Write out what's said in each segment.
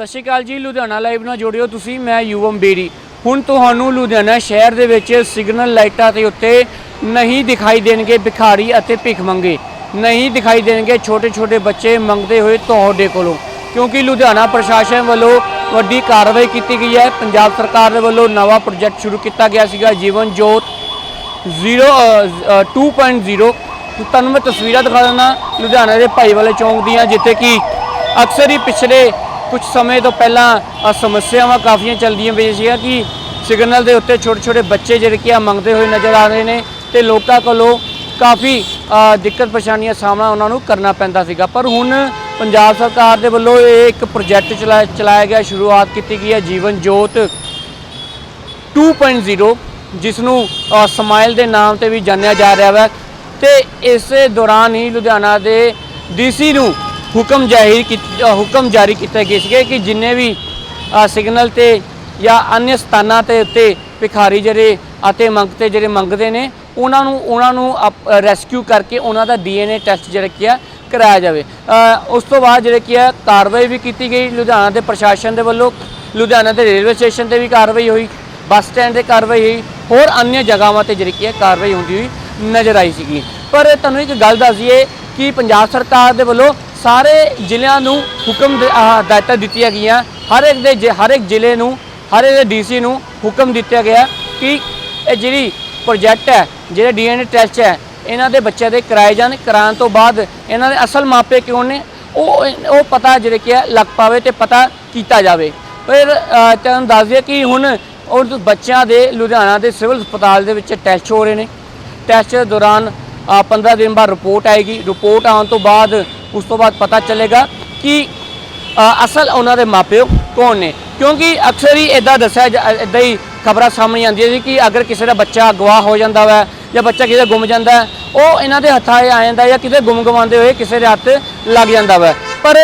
ਸਤਿ ਸ਼੍ਰੀ ਅਕਾਲ ਜੀ ਲੁਧਿਆਣਾ ਲਾਈਵ ਨਾਲ ਜੁੜਿਓ ਤੁਸੀਂ ਮੈਂ ਯੂਵਮ ਬੇਰੀ। ਹੁਣ ਤੁਹਾਨੂੰ ਲੁਧਿਆਣਾ ਸ਼ਹਿਰ ਦੇ ਵਿੱਚ ਸਿਗਨਲ ਲਾਈਟਾਂ ਦੇ ਉੱਤੇ ਨਹੀਂ ਦਿਖਾਈ ਦੇਣਗੇ ਭਿਖਾਰੀ ਅਤੇ ਭਿੱਖ ਮੰਗੇ। ਨਹੀਂ ਦਿਖਾਈ ਦੇਣਗੇ ਛੋਟੇ ਛੋਟੇ ਬੱਚੇ ਮੰਗਦੇ ਹੋਏ ਤੁਹਾਡੇ ਕੋਲੋਂ। ਕਿਉਂਕਿ ਲੁਧਿਆਣਾ ਪ੍ਰਸ਼ਾਸਨ ਵੱਲੋਂ ਵੱਡੀ ਕਾਰਵਾਈ ਕੀਤੀ ਗਈ ਹੈ। ਪੰਜਾਬ ਸਰਕਾਰ ਦੇ ਵੱਲੋਂ ਨਵਾਂ ਪ੍ਰੋਜੈਕਟ ਸ਼ੁਰੂ ਕੀਤਾ ਗਿਆ ਸੀਗਾ ਜੀਵਨ ਜੋਤ 0 ਅ, ਅ, 2.0 ਤੁਹਾਨੂੰ ਮੈਂ ਤਸਵੀਰਾਂ ਦਿਖਾ ਦਿੰਦਾ ਲੁਧਿਆਣਾ ਦੇ ਭਾਈਵਾਲੇ ਚੌਂਕ ਦੀਆਂ ਜਿੱਥੇ ਕਿ ਅਕਸਰ ਹੀ ਪਿਛਲੇ ਕੁਝ ਸਮੇਂ ਤੋਂ ਪਹਿਲਾਂ ਅ, ਸਮੱਸਿਆਵਾਂ ਕਾਫੀਆਂ ਚੱਲਦੀਆਂ ਪਈਆਂ ਸੀਗਾ ਕਿ ਸਿਗਨਲ ਦੇ ਉੱਤੇ ਛੋਟੇ ਛੋਟੇ ਬੱਚੇ ਜਿਹੜੇ ਕਿ ਆ ਮੰਗਦੇ ਹੋਏ ਨਜ਼ਰ ਆ ਰਹੇ ਨੇ ਤੇ ਲੋਕਾਂ ਕੋਲੋਂ ਕਾਫੀ ਦਿੱਕਤ ਪਰੇਸ਼ਾਨੀਆਂ ਦਾ ਸਾਹਮਣਾ ਉਹਨਾਂ ਨੂੰ ਕਰਨਾ ਪੈਂਦਾ ਸੀਗਾ। ਪਰ ਹੁਣ ਪੰਜਾਬ ਸਰਕਾਰ ਦੇ ਵੱਲੋਂ ਇਹ ਇੱਕ ਪ੍ਰੋਜੈਕਟ ਚਲਾ ਚਲਾਇਆ ਗਿਆ ਸ਼ੁਰੂਆਤ ਕੀਤੀ ਗਈ ਹੈ ਜੀਵਨ ਜੋਤ 2.0 ਜਿਸ ਨੂੰ ਅ, ਸਮਾਈਲ ਦੇ ਨਾਮ ਤੇ ਵੀ ਜਾਣਿਆ ਜਾ ਰਿਹਾ ਹੈ ਤੇ ਇਸੇ ਦੌਰਾਨ ਹੀ ਲੁਧਿਆਣਾ ਦੇ ਡੀਸੀ ਨੂੰ ਹੁਕਮ ਜਾਰੀ ਕੀਤ- ਹੁਕਮ ਜਾਰੀ ਕੀਤਾ ਗਿਆ ਸੀਗਾ ਕਿ ਜਿੰਨੇ ਵੀ ਸਿਗਨਲ ਤੇ ਜਾਂ ਅਨਿਆ ਸਥਾਨਾਂ ਤੇ ਉੱਤੇ ਭਿਖਾਰੀ ਜਿਹੜੇ ਅਤੇ ਮੰਗਤੇ ਜਿਹੜੇ ਮੰਗਦੇ ਨੇ, ਉਹਨਾਂ ਨੂੰ ਉਹਨਾਂ ਨੂੰ ਰੈਸਕਿਊ ਕਰਕੇ ਉਹਨਾਂ ਦਾ ਡੀਐਨਏ ਟੈਸਟ ਜਿਹੜਾ ਕੀ ਆ, ਕਰਾਇਆ ਜਾਵੇ। ਉਸ ਤੋਂ ਬਾਅਦ ਜਿਹੜੇ ਕੀ ਆ, ਕਾਰਵਾਈ ਵੀ ਕੀਤੀ ਗਈ, ਲੁਧਿਆਣਾ ਦੇ ਪ੍ਰਸ਼ਾਸਨ ਦੇ ਵੱਲੋਂ, ਲੁਧਿਆਣਾ ਦੇ ਰੇਲਵੇ ਸਟੇਸ਼ਨ ਤੇ ਵੀ ਕਾਰਵਾਈ ਹੋਈ, ਬੱਸ ਸਟੈਂਡ ਤੇ ਕਾਰਵਾਈ ਹੋਈ, ਹੋਰ ਅਨਿਆ ਜਗ੍ਹਾਵਾਂ ਤੇ ਜਿਹੜੀ ਕੀ ਹੈ ਕਾਰਵਾਈ ਹੁੰਦੀ ਹੋਈ ਨਜ਼ਰ ਆਈ ਸੀਗੀ। ਪਰ ਤੁਹਾਨੂੰ ਇੱਕ ਗੱਲ ਦੱਸ ਕਿ ਪੰਜਾਬ ਸਰਕਾਰ ਦੇ ਵੱਲੋਂ ਸਾਰੇ ਜ਼ਿਲ੍ਹਿਆਂ ਨੂੰ ਹੁਕਮ ਹਦਾਇਤਾਂ ਦਿੱਤੀਆਂ ਗਈਆਂ। ਹਰ ਇੱਕ ਦੇ ਜ਼ਿ- ਹਰ ਇੱਕ ਜ਼ਿਲ੍ਹੇ ਨੂੰ ਹਰ ਇੱਕ ਡੀਸੀ ਨੂੰ ਹੁਕਮ ਦਿੱਤਾ ਗਿਆ ਕਿ ਇਹ ਜਿਹੜੀ ਪ੍ਰੋਜੈਕਟ ਹੈ ਜਿਹੜੇ ਡੀਐਨਏ ਟੈਸਟ ਹੈ ਇਹਨਾਂ ਦੇ ਬੱਚਿਆਂ ਦੇ ਕਰਾਏ ਜਾਣ। ਕਰਾਉਣ ਤੋਂ ਬਾਅਦ ਇਹਨਾਂ ਦੇ ਅਸਲ ਮਾਪੇ ਕਿਉਂ ਨੇ? ਉਹ ਉਹ ਪਤਾ ਜਿਹੜੇ ਕਿ ਲੱਗ ਪਾਵੇ ਤੇ ਪਤਾ ਕੀਤਾ ਜਾਵੇ। ਫਿਰ ਤੁਹਾਨੂੰ ਦੱਸ ਦਈਏ ਕਿ ਹੁਣ ਉਹ ਬੱਚਿਆਂ ਦੇ ਲੁਧਿਆਣਾ ਦੇ ਸਿਵਲ ਹਸਪਤਾਲ ਦੇ ਵਿੱਚ ਟੈਸਟ ਹੋ ਰਹੇ ਨੇ। ਟੈਸਟ ਦੇ ਦੌਰਾਨ ਅ, 15 ਦਿਨ ਬਾਅਦ ਰਿਪੋਰਟ ਆਏਗੀ। ਰਿਪੋਰਟ ਆਉਣ ਤੋਂ ਬਾਅਦ ਉਸ ਤੋਂ ਬਾਅਦ ਪਤਾ ਚੱਲੇਗਾ ਕਿ ਅਸਲ ਉਹਨਾਂ ਦੇ ਮਾਪਿਓ ਕੌਣ ਨੇ। ਕਿਉਂਕਿ ਅਕਸਰ ਹੀ ਇਦਾਂ ਦੱਸਿਆ ਇਦਾਂ ਹੀ ਖਬਰਾਂ ਸਾਹਮਣੇ ਆਉਂਦੀਆਂ ਸੀ ਕਿ ਅਗਰ ਕਿਸੇ ਦਾ ਬੱਚਾ ਗਵਾਹ ਹੋ ਜਾਂਦਾ ਵਾ ਜਾਂ ਬੱਚਾ ਕਿਸੇ ਦਾ ਗੁੰਮ ਜਾਂਦਾ, ਉਹ ਇਹਨਾਂ ਦੇ ਹੱਥਾਂ 'ਚ ਆ ਜਾਂਦਾ ਜਾਂ ਕਿਤੇ ਗੁੰਮ ਗਵਾਉਂਦੇ ਹੋਏ ਕਿਸੇ ਦੇ ਹੱਥ ਲੱਗ ਜਾਂਦਾ ਵਾ। ਪਰ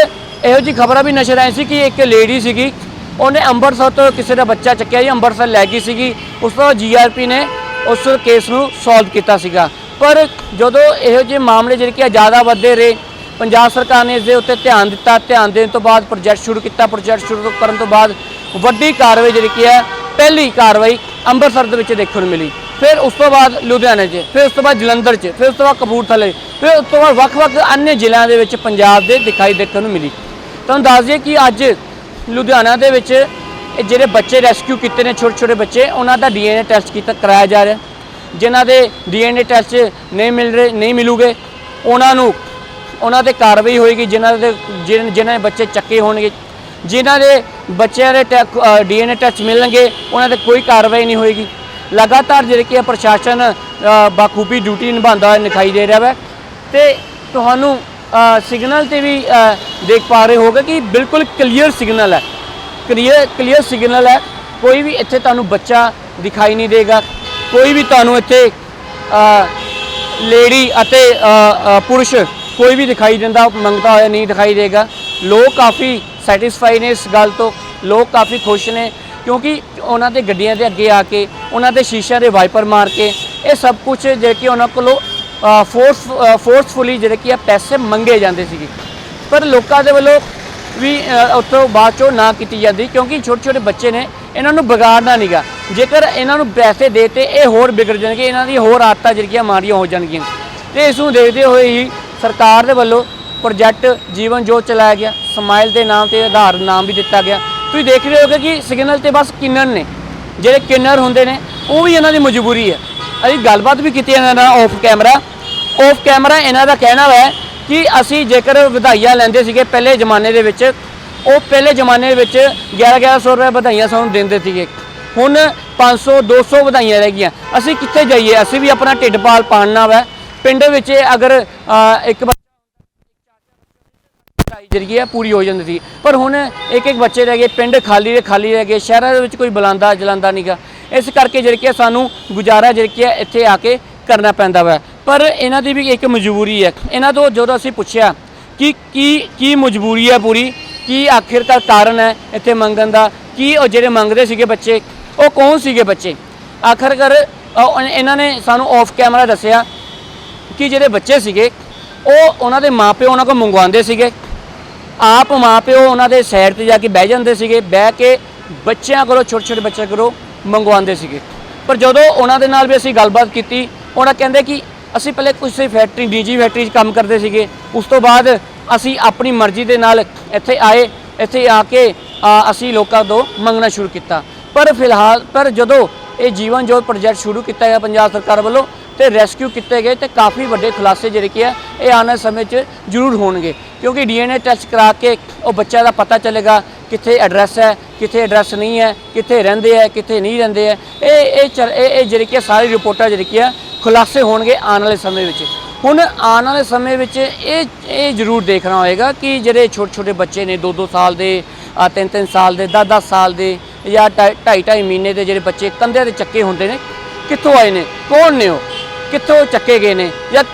ਇਹੋ ਜੀ ਖਬਰਾਂ ਵੀ ਨਸ਼ਰ ਆਈ ਸੀ ਕਿ ਇੱਕ ਲੇਡੀ ਸੀਗੀ, ਉਹਨੇ ਅੰਮ੍ਰਿਤਸਰ ਤੋਂ ਕਿਸੇ ਦਾ ਬੱਚਾ ਚੱਕਿਆ ਜੀ, ਅੰਮ੍ਰਿਤਸਰ ਲੈ ਗਈ ਸੀਗੀ। ਉਸ ਤੋਂ ਜੀਆਰਪੀ ਨੇ ਉਸ ਕੇਸ ਨੂੰ ਸੋਲਵ ਕੀਤਾ ਸੀਗਾ। ਪਰ ਜਦੋਂ ਇਹੋ ਜਿਹੇ ਮਾਮਲੇ ਜਿਹੜੇ ਕਿ ਜ਼ਿਆਦਾ ਵੱਧਦੇ ਰਹੇ ਪੰਜਾਬ ਸਰਕਾਰ ਨੇ ਇਸ ਦੇ ਉੱਤੇ ਧਿਆਨ ਦਿੱਤਾ, ਧਿਆਨ ਦੇਣ ਤੋਂ ਬਾਅਦ ਪ੍ਰੋਜੈਕਟ ਸ਼ੁਰੂ ਕੀਤਾ, ਪ੍ਰੋਜੈਕਟ ਸ਼ੁਰੂ ਕਰਨ ਤੋਂ ਬਾਅਦ ਵੱਡੀ ਕਾਰਵਾਈ ਜਿਹੜੀ ਕੀ ਹੈ, ਪਹਿਲੀ ਕਾਰਵਾਈ ਅੰਮ੍ਰਿਤਸਰ ਦੇ ਵਿੱਚ ਦੇਖਣ ਨੂੰ ਮਿਲੀ। ਫਿਰ ਉਸ ਤੋਂ ਬਾਅਦ ਲੁਧਿਆਣੇ 'ਚ, ਫਿਰ ਉਸ ਤੋਂ ਬਾਅਦ ਜਲੰਧਰ 'ਚ, ਫਿਰ ਉਸ ਤੋਂ ਬਾਅਦ ਕਪੂਰਥਲੇ, ਫਿਰ ਉਸ ਤੋਂ ਬਾਅਦ ਵੱਖ-ਵੱਖ ਅੰਨੇ ਜ਼ਿਲ੍ਹਿਆਂ ਦੇ ਵਿੱਚ ਪੰਜਾਬ ਦੇ ਦਿਖਾਈ ਦੇਖਣ ਨੂੰ ਮਿਲੀ। ਤੁਹਾਨੂੰ ਦੱਸ ਦਈਏ ਕਿ ਅੱਜ ਲੁਧਿਆਣਾ ਦੇ ਵਿੱਚ ਜਿਹੜੇ ਬੱਚੇ ਰੈਸਕਿਊ ਕੀਤੇ ਨੇ, ਛੋਟੇ-ਛੋਟੇ ਬੱਚੇ, ਉਹਨਾਂ ਦਾ ਡੀਐਨਏ ਟੈਸਟ ਕੀਤਾ, ਕਰਾਇਆ ਜਾ ਰਿਹਾ। ਜਿਨ੍ਹਾਂ ਦੇ ਡੀਐਨਏ ਟੈਸਟ ਨਹੀਂ ਮਿਲ ਰਹੇ, ਨਹੀਂ ਮਿਲੂਗੇ, ਉਹਨਾਂ ਨੂੰ ਉਹਨਾਂ ਤੇ ਕਾਰਵਾਈ ਹੋਏਗੀ, ਜਿਨ੍ਹਾਂ ਦੇ ਜਿਨ- ਜਿਨ੍ਹਾਂ ਦੇ ਬੱਚੇ ਚੱਕੇ ਹੋਣਗੇ। ਜਿਨ੍ਹਾਂ ਦੇ ਬੱਚਿਆਂ ਦੇ ਡੀਐਨਏ ਟੈਸਟ ਮਿਲਣਗੇ, ਉਹਨਾਂ ਤੇ ਕੋਈ ਕਾਰਵਾਈ ਨਹੀਂ ਹੋਏਗੀ। ਲਗਾਤਾਰ ਜਿਹੜੇ ਕਿ ਪ੍ਰਸ਼ਾਸਨ ਬਾਖੂਬੀ ਡਿਊਟੀ ਨਿਭਾਉਂਦਾ ਹੋਇਆ ਦਿਖਾਈ ਦੇ ਰਿਹਾ ਹੈ ਤੇ ਤੁਹਾਨੂੰ ਸਿਗਨਲ ਤੇ ਵੀ ਦੇਖ ਪਾ ਰਹੇ ਹੋਗੇ ਕਿ ਬਿਲਕੁਲ ਕਲੀਅਰ ਸਿਗਨਲ ਹੈ। ਕਲੀਅਰ ਕਲੀਅਰ ਸਿਗਨਲ ਹੈ। ਕੋਈ ਵੀ ਇੱਥੇ ਤੁਹਾਨੂੰ ਬੱਚਾ ਦਿਖਾਈ ਨਹੀਂ ਦੇਗਾ। ਕੋਈ ਵੀ ਤੁਹਾਨੂੰ ਇੱਥੇ ਲੇਡੀ ਅਤੇ ਪੁਰਸ਼ ਕੋਈ ਵੀ ਦਿਖਾਈ ਦਿੰਦਾ, ਮੰਗਦਾ ਹੋਇਆ ਨਹੀਂ ਦਿਖਾਈ ਦੇਗਾ। ਲੋਕ ਕਾਫੀ ਸੈਟੀਸਫਾਈ ਨੇ ਇਸ ਗੱਲ ਤੋਂ। ਲੋਕ ਕਾਫੀ ਖੁਸ਼ ਨੇ, ਕਿਉਂਕਿ ਉਹਨਾਂ ਦੇ ਗੱਡੀਆਂ ਦੇ ਅੱਗੇ ਆ ਕੇ, ਉਹਨਾਂ ਦੇ ਸ਼ੀਸ਼ਿਆਂ ਦੇ ਵਾਈਪਰ ਮਾਰ ਕੇ, ਇਹ ਸਭ ਕੁਝ ਜਿਹੜੇ ਕਿ ਉਹਨਾਂ ਕੋਲੋਂ ਫੋਰਸ ਫੋਰਸਫੁਲੀ ਜਿਹੜੇ ਕਿ ਆ ਪੈਸੇ ਮੰਗੇ ਜਾਂਦੇ ਸੀਗੇ। ਪਰ ਲੋਕਾਂ ਦੇ ਵੱਲੋਂ ਵੀ ਉੱਥੋਂ ਬਾਅਦ ਚੋਂ ਨਾ ਕੀਤੀ ਜਾਂਦੀ, ਕਿਉਂਕਿ ਛੋਟੇ ਛੋਟੇ ਬੱਚੇ ਨੇ, ਇਹਨਾਂ ਨੂੰ ਵਿਗਾੜਨਾ ਨਹੀਂਗਾ ਜੇਕਰ ਇਹਨਾਂ ਨੂੰ ਪੈਸੇ ਦੇਤੇ ਇਹ ਹੋਰ ਵਿਗੜ ਜਾਣਗੇ, ਇਹਨਾਂ ਦੀ ਹੋਰ ਆਦਤਾਂ ਜਿਹੜੀਆਂ ਮਾੜੀਆਂ ਹੋ ਜਾਣਗੀਆਂ। ਤੇ ਇਸ ਨੂੰ ਦੇਖਦੇ ਹੋਏ ਹੀ ਸਰਕਾਰ ਦੇ ਵੱਲੋਂ ਪ੍ਰੋਜੈਕਟ ਜੀਵਨ ਜੋਤ ਚਲਾਇਆ ਗਿਆ। ਸਮਾਈਲ ਦੇ ਨਾਮ ਤੇ ਆਧਾਰ ਨਾਮ ਵੀ ਦਿੱਤਾ ਗਿਆ। ਤੁਸੀਂ ਦੇਖ ਰਹੇ ਹੋਗੇ ਕਿ ਸਿਗਨਲ ਤੇ ਬਸ ਕਿੰਨਰ ਨੇ, ਜਿਹੜੇ ਕਿੰਨਰ ਹੁੰਦੇ ਨੇ, ਉਹ ਵੀ ਇਹਨਾਂ ਦੀ ਮਜਬੂਰੀ ਹੈ। ਅਸੀਂ ਗੱਲਬਾਤ ਵੀ ਕੀਤੀ ਇਹਨਾਂ ਨਾਲ ਆਫ ਕੈਮਰਾ ਆਫ ਕੈਮਰਾ ਇਹਨਾਂ ਦਾ ਕਹਿਣਾ ਹੈ ਕਿ ਅਸੀਂ ਜੇਕਰ ਵਧਾਈਆਂ ਲੈਂਦੇ ਸੀਗੇ ਪਹਿਲੇ ਜ਼ਮਾਨੇ ਦੇ ਵਿੱਚ, ਉਹ ਪਹਿਲੇ ਜ਼ਮਾਨੇ ਦੇ ਵਿੱਚ 11 1100 ਰੁਪਏ ਵਧਾਈਆਂ ਸਾਨੂੰ ਦਿੰਦੇ ਸੀਗੇ। ਹੁਣ 500 200 ਵਧਾਈਆਂ ਰਹਿ ਗਈਆਂ। ਅਸੀਂ ਕਿੱਥੇ ਜਾਈਏ? ਅਸੀਂ ਵੀ ਆਪਣਾ ਢਿੱਡ ਪਾਲ ਪਾਲਣਾ ਵਾ। ਪਿੰਡ ਵਿੱਚ ਅਗਰ ਇੱਕ ਬੱਚਾ ਪੜ੍ਹਾਈ ਜਿਹੜੀ ਹੈ ਪੂਰੀ ਹੋ ਜਾਂਦੀ ਸੀ। ਪਰ ਹੁਣ ਇੱਕ ਇੱਕ ਬੱਚੇ ਰਹਿ ਗਏ, ਪਿੰਡ ਖਾਲੀ ਦੇ ਖਾਲੀ ਰਹਿ ਗਏ, ਸ਼ਹਿਰਾਂ ਦੇ ਵਿੱਚ ਕੋਈ ਬੁਲਾਉਂਦਾ ਜਲਾਂਦਾ ਨਹੀਂਗਾ ਇਸ ਕਰਕੇ ਜਿਹੜੀ ਕਿ ਸਾਨੂੰ ਗੁਜ਼ਾਰਾ ਜਿਹੜੀ ਕਿ ਇੱਥੇ ਆ ਕੇ ਕਰਨਾ ਪੈਂਦਾ ਵਾ। ਪਰ ਇਹਨਾਂ ਦੀ ਵੀ ਇੱਕ ਮਜਬੂਰੀ ਹੈ। ਇਹਨਾਂ ਤੋਂ ਜਦੋਂ ਅਸੀਂ ਪੁੱਛਿਆ ਕਿ ਕੀ ਕੀ ਮਜਬੂਰੀ ਹੈ ਪੂਰੀ, ਕੀ ਆਖਿਰਕਾਰ ਕਾਰਨ ਹੈ ਇੱਥੇ ਮੰਗਣ ਦਾ, ਕੀ ਉਹ ਜਿਹੜੇ ਮੰਗਦੇ ਸੀਗੇ ਬੱਚੇ, ਉਹ ਕੌਣ ਸੀਗੇ ਬੱਚੇ? ਆਖਰਕਾਰ ਇਹਨਾਂ ਨੇ ਸਾਨੂੰ ਆਫ ਕੈਮਰਾ ਦੱਸਿਆ ਕਿ ਜਿਹੜੇ ਬੱਚੇ ਸੀਗੇ, ਉਹ ਉਹਨਾਂ ਦੇ ਮਾਪਿਓ ਉਹਨਾਂ ਕੋਲ ਮੰਗਵਾਉਂਦੇ ਸੀਗੇ। ਆਪ ਮਾਪਿਓ ਉਹਨਾਂ ਦੇ ਸਾਈਡ ਤੇ ਜਾ ਕੇ ਬਹਿ ਜਾਂਦੇ ਸੀਗੇ, ਬਹਿ ਕੇ ਬੱਚਿਆਂ ਕੋਲੋਂ ਛੋਟੇ ਛੋਟੇ ਬੱਚਿਆਂ ਕੋਲੋਂ ਮੰਗਵਾਉਂਦੇ ਸੀਗੇ। ਪਰ ਜਦੋਂ ਉਹਨਾਂ ਦੇ ਨਾਲ ਵੀ ਅਸੀਂ ਗੱਲਬਾਤ ਕੀਤੀ, ਉਹਨਾਂ ਕਹਿੰਦੇ ਕਿ ਅਸੀਂ ਪਹਿਲੇ ਕਿਸੇ ਫੈਕਟਰੀ ਨਿੱਜੀ ਫੈਕਟਰੀ 'ਚ ਕੰਮ ਕਰਦੇ ਸੀਗੇ। ਉਸ ਤੋਂ ਬਾਅਦ ਅਸੀਂ ਆਪਣੀ ਮਰਜ਼ੀ ਦੇ ਨਾਲ ਇੱਥੇ ਆਏ, ਇੱਥੇ ਆ ਕੇ ਅਸੀਂ ਲੋਕਾਂ ਤੋਂ ਮੰਗਣਾ ਸ਼ੁਰੂ ਕੀਤਾ। ਪਰ ਫਿਲਹਾਲ, ਪਰ ਜਦੋਂ ਇਹ ਜੀਵਨ ਜੋਤ ਪ੍ਰੋਜੈਕਟ ਸ਼ੁਰੂ ਕੀਤਾ ਗਿਆ ਪੰਜਾਬ ਸਰਕਾਰ ਵੱਲੋਂ ਤੇ ਰੈਸਕਿਊ ਕੀਤੇ ਗਏ ਤੇ ਕਾਫੀ ਵੱਡੇ ਖੁਲਾਸੇ ਜਿਹੜੇ ਕਿ ਆ, ਇਹ ਆਉਣ ਵਾਲੇ ਸਮੇਂ 'ਚ ਜ਼ਰੂਰ ਹੋਣਗੇ। ਕਿਉਂਕਿ ਡੀਐਨਏ ਟੈਸਟ ਕਰਾ ਕੇ ਉਹ ਬੱਚਾ ਦਾ ਪਤਾ ਚੱਲੇਗਾ ਕਿੱਥੇ ਐਡਰੈਸ ਹੈ, ਕਿੱਥੇ ਐਡਰੈਸ ਨਹੀਂ ਹੈ, ਕਿੱਥੇ ਰਹਿੰਦੇ ਹੈ, ਕਿੱਥੇ ਨਹੀਂ ਰਹਿੰਦੇ ਹੈ। ਇਹ ਇਹ ਚਰ- ਇਹ ਇਹ ਜਿਹੜੀ ਕਿ ਸਾਰੀ ਰਿਪੋਰਟਾਂ ਜਿਹੜੀ ਕੀ ਆ, ਖੁਲਾਸੇ ਹੋਣਗੇ ਆਉਣ ਵਾਲੇ ਸਮੇਂ ਵਿੱਚ। ਹੁਣ ਆਉਣ ਵਾਲੇ ਸਮੇਂ ਵਿੱਚ ਇਹ ਇਹ ਜ਼ਰੂਰ ਦੇਖਣਾ ਹੋਏਗਾ ਕਿ ਜਿਹੜੇ ਛੋਟੇ ਛੋਟੇ ਬੱਚੇ ਨੇ 2-2 ਸਾਲ ਦੇ 3-3 ਸਾਲ ਦੇ 10-10 ਸਾਲ ਦੇ, ਜਾਂ 2.5 ਮਹੀਨੇ ਦੇ ਜਿਹੜੇ ਬੱਚੇ ਕੰਧਿਆਂ ਦੇ ਚੱਕੇ ਹੁੰਦੇ ਨੇ, ਕਿੱਥੋਂ ਆਏ ਨੇ, ਕੌਣ ਨੇ ਉਹ? ਕਿੱਥੋਂ ਚੱਕੇ ਗਏ ਨੇ? ਜਾਂ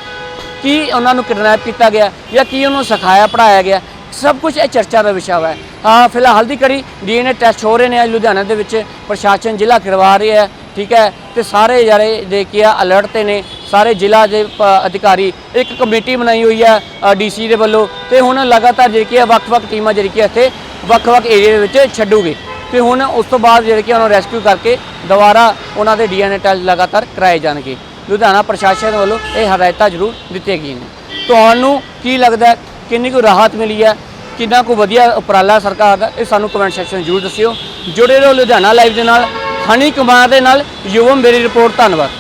ਕੀ ਉਹਨਾਂ ਨੂੰ ਕਿਡਨੈਪ ਕੀਤਾ ਗਿਆ? ਜਾਂ ਕੀ ਉਹਨੂੰ ਸਿਖਾਇਆ ਪੜਾਇਆ ਗਿਆ? ਸਭ ਕੁਝ ਇਹ ਚਰਚਾ ਦਾ ਵਿਸ਼ਾ ਹੈ ਹਾਂ, ਫਿਲਹਾਲ ਦੀ ਕੜੀ ਡੀਐਨਏ ਟੈਸਟ ਹੋ ਰਹੇ ਨੇ ਲੁਧਿਆਣਾ ਦੇ ਵਿੱਚ। ਪ੍ਰਸ਼ਾਸਨ ਜ਼ਿਲ੍ਹਾ ਕਰਵਾ ਰਿਹਾ ਹੈ, ਠੀਕ ਹੈ? ਤੇ ਸਾਰੇ ਜਿਹੜੇ ਦੇ ਕੇ ਆ ਅਲਰਟ ਤੇ ਨੇ। ਸਾਰੇ ਜ਼ਿਲ੍ਹਾ ਦੇ ਪ- ਅਧਿਕਾਰੀ, ਇੱਕ ਕਮੇਟੀ ਬਣਾਈ ਹੋਈ ਹੈ ਡੀਸੀ ਦੇ ਵੱਲੋਂ। ਤੇ ਹੁਣ ਲਗਾਤਾਰ ਜਿਹੜੀ ਕੀ ਆ, ਵੱਖ-ਵੱਖ ਟੀਮਾਂ ਜਿਹੜੀ ਕੀ ਇੱਥੇ ਵੱਖ-ਵੱਖ ਏਰੀਆ ਦੇ ਵਿੱਚ ਛੱਡੂਗੇ। ਤੇ ਹੁਣ ਉਸ ਤੋਂ ਬਾਅਦ ਜਿਹੜੇ ਕਿ ਉਹਨਾਂ ਰੈਸਕਿਊ ਕਰਕੇ ਦੁਬਾਰਾ ਉਹਨਾਂ ਦੇ ਡੀਐਨਏ ਟੈਸਟ ਲਗਾਤਾਰ ਕਰਾਏ ਜਾਣਗੇ। ਲੁਧਿਆਣਾ ਪ੍ਰਸ਼ਾਸਨ ਵੱਲੋਂ ਇਹ ਹਦਾਇਤਾਂ ਜ਼ਰੂਰ ਦਿੱਤੀਆਂ ਗਈਆਂ ਨੇ। ਤੁਹਾਨੂੰ ਕੀ ਲੱਗਦਾ ਕਿੰਨੀ ਕੁ ਰਾਹਤ ਮਿਲੀ ਹੈ? ਕਿੰਨਾ ਕੁ ਵਧੀਆ ਉਪਰਾਲਾ ਸਰਕਾਰ ਦਾ? ਇਹ ਸਾਨੂੰ ਕਮੈਂਟ ਸੈਕਸ਼ਨ ਜ਼ਰੂਰ ਦੱਸਿਓ। ਜੁੜੇ ਰਹੋ ਲੁਧਿਆਣਾ ਲਾਈਵ ਦੇ ਨਾਲ। ਹਨੀ ਕੁਮਾਰ ਦੇ ਨਾਲ। ਯੁਵਮ ਮੇਰੀ ਰਿਪੋਰਟ ਧੰਨਵਾਦ।